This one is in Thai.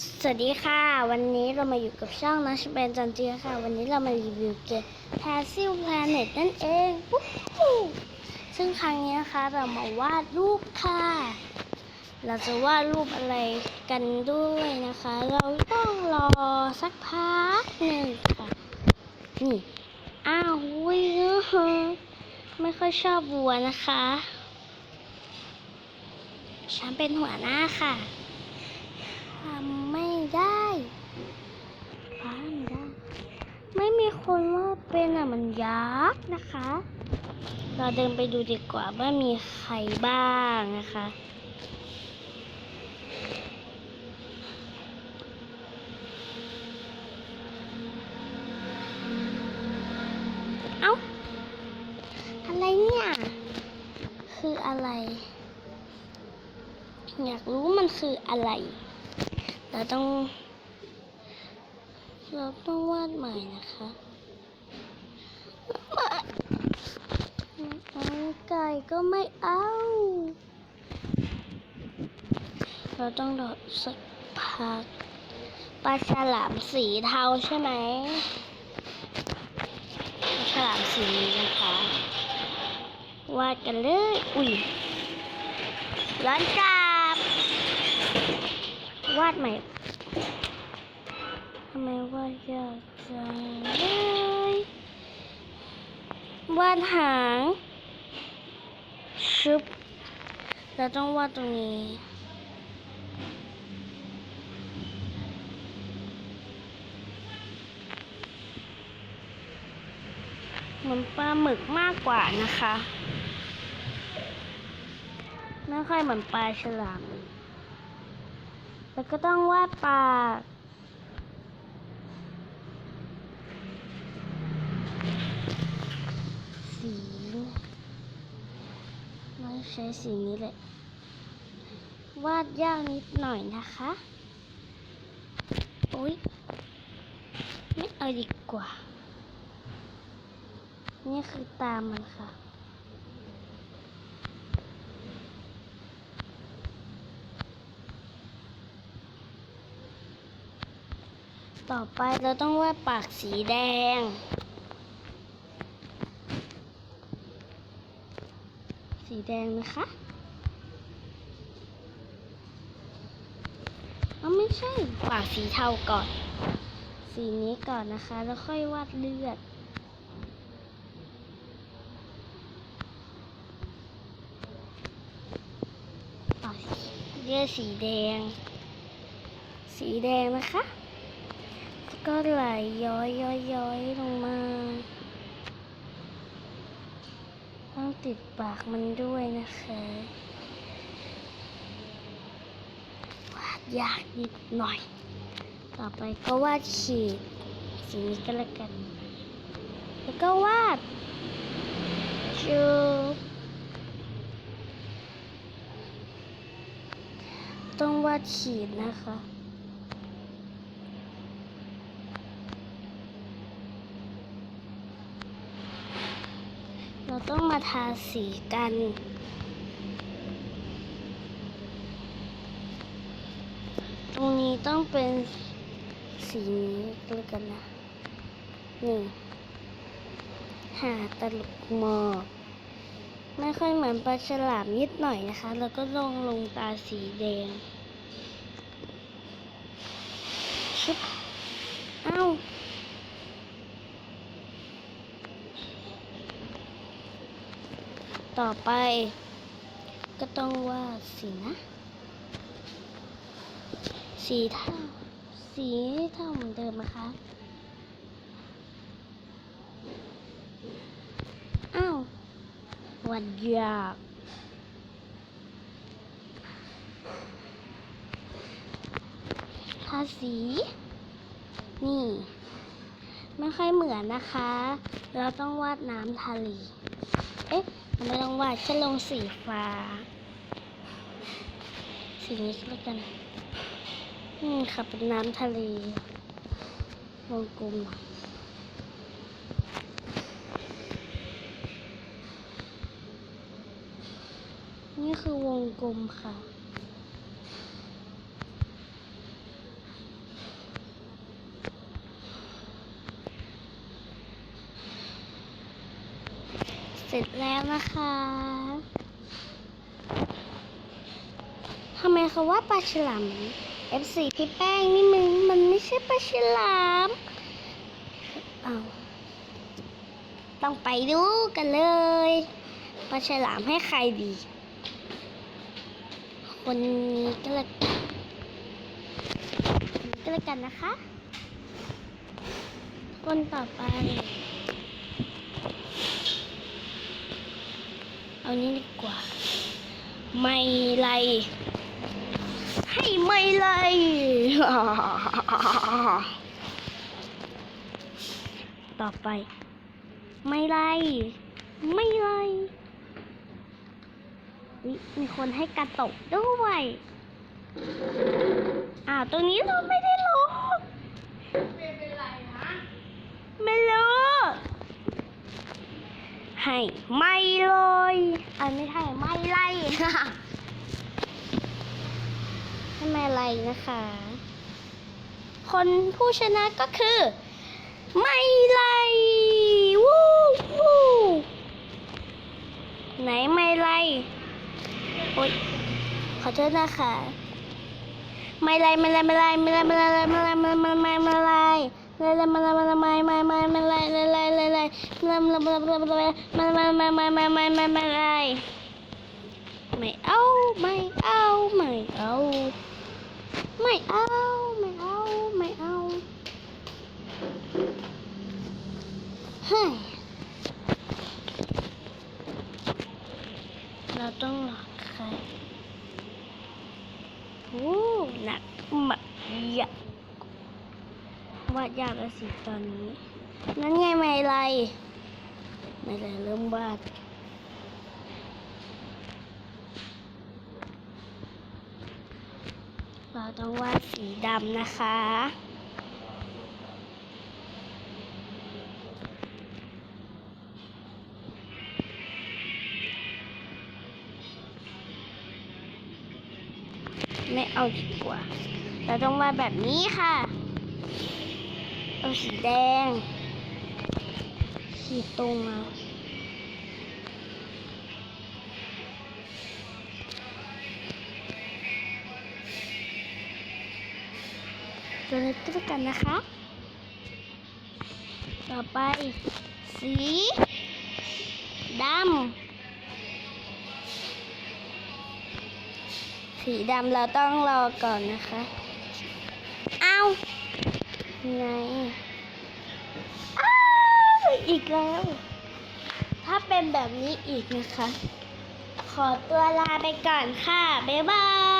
สวัสดีค่ะ วันนี้เรามาอยู่กับช่องนัชเบนจันเจียค่ะ วันนี้เรามารีวิวเกม Passive Planet นั่นเองซึ่งครั้งนี้นะคะเรามาวาดรูปค่ะ เราจะวาดรูปอะไรกันด้วยนะคะ เราต้องรอสักพักหนึ่งค่ะ นี่ อ้าวอุ้ยไม่ค่อยชอบวัวนะคะ ฉันเป็นหัวหน้าค่ะทำไม่ได้ทำไม่ได้ ไม่มีคนว่า เป็นอะมันยักษ์นะคะ เราเดินไปดูดีกว่าว่ามีใครบ้างนะคะ เอ้า อะไรเนี่ย คืออะไร อยากรู้มันคืออะไร เราต้อง เราต้องวาดใหม่นะคะเอา ไก่ก็ไม่เอา เราต้องรอสักพักปลาฉลามสีเทาใช่ไหมปลาฉลามสีนี้นะคะ วาดกันเลย อุ้ยร้อนจับ วาดใหม่ทำไมวาดยากจังเลย วาดหาง ชุบเราต้องวาดตรงนี้ เหมือนปลาหมึกมากกว่านะคะ ไม่ค่อยเหมือนปลาฉลามแล้วก็ต้องวาดปลา สีไม่ ใช้สีนี้เลย วาดยากนิดหน่อยนะคะโอ๊ยไม่เอาดีกว่า นี่คือตามมันค่ะต่อไปเราต้องวาดปากสีแดง สีแดงนะคะเอาไม่ใช่ปากสีเทาก่อน สีนี้ก่อนนะคะ แล้วค่อยวาดเลือดปากเลือดสีแดง สีแดงนะคะ ก็ไหลย้อยย้อยย้อยลงมา ติดปากมันด้วยนะคะวาดยากนิดหน่อย ต่อไปก็วาดขีดสีนี้ก็แล้วกัน แล้วก็วาดจูบต้องวาดขีดนะคะ เรา ต้องมาทาสีกัน ตรงนี้ต้องเป็นสีนี้ก็แล้วกันนะ นี่ หาตลกหมอกไม่ค่อยเหมือนปลาฉลามนิดหน่อยนะคะ แล้วก็ลงลงตาสีแดง ชุบ เอ้า ต่อไป ก็ต้องวาดสีนะ สีเท่า สีเท่าเหมือนเดิมนะคะ อ้าววัดยากทาสี นี่ไม่ค่อยเหมือนนะคะ เราต้องวาดน้ำทะเล เอ๊ะ ไม่ต้องวาดจะลงสีฟ้า สีนี้ก็แล้วกัน อืมค่ะเป็นน้ำทะเล วงกลมนี่คือวงกลมค่ะ เสร็จ แล้วนะคะทำไมเขาว่าปลาฉลาม F4 พี่แป้งนี่มึงมันไม่ใช่ปลาฉลามเอาต้องไปดูกันเลยปลาฉลามให้ใครดี คนนี้ก็แล้วก็แล้วกันนะคะ คนต่อไป เอานี้ดีกว่า ไม่ไร ให้ไม่ไรต่อไป ไม่ไร ไม่ไรอุ๊ยมีคนให้กระตกด้วยอ้าวตรงนี้เราไม่ได้ลงไม่รู้ ให้ไม่เลยอันไม่ใช่ไม่ไล่ไม่ไล่นะคะ คนผู้ชนะก็คือ ไม่ไล่วู้วู้ไหนไม่ไล่โอ๊ยขอโทษนะคะไม่ไล่ไม่ไล่ไม่ไล่ไม่ไล่ไม่ไล่ไม่ไล่ไม่ไล่ไม่ไล่ ไม่ไล่ไม่ไล่ไม่ไล่ไม่ไล่ไม่ไล่ไม่ไล่ไม่ไล่ไม่ไล่ไม่ไล่ไม่ไล่ไม่ไล่ไม่ไล่ไม่ไล่ไม่ไล่ไม่ไล่ไม่ไล่ไม่ไล่ไม่เอาไม่เอาไม่เอาไม่เอาไม่เอาไม่เอาเฮ้ยเราต้องหลอกใครโอ้หนักมากยาก วาดยากแล้วสิตอนนี้ นั่นไงไม่ไร ไม่ไรเริ่มวาดเราต้องวาดสีดำนะคะไม่เอาดีกว่า เราต้องวาดแบบนี้ค่ะ เอาสีแดง ขีดตรงมาตัวเล็กก็แล้วกันนะคะ ต่อไป สีดำ สีดำเราต้องรอก่อนนะคะ เอา ไงอีกแล้ว ถ้าเป็นแบบนี้อีกนะคะ ขอตัวลาไปก่อนค่ะ บ๊ายบาย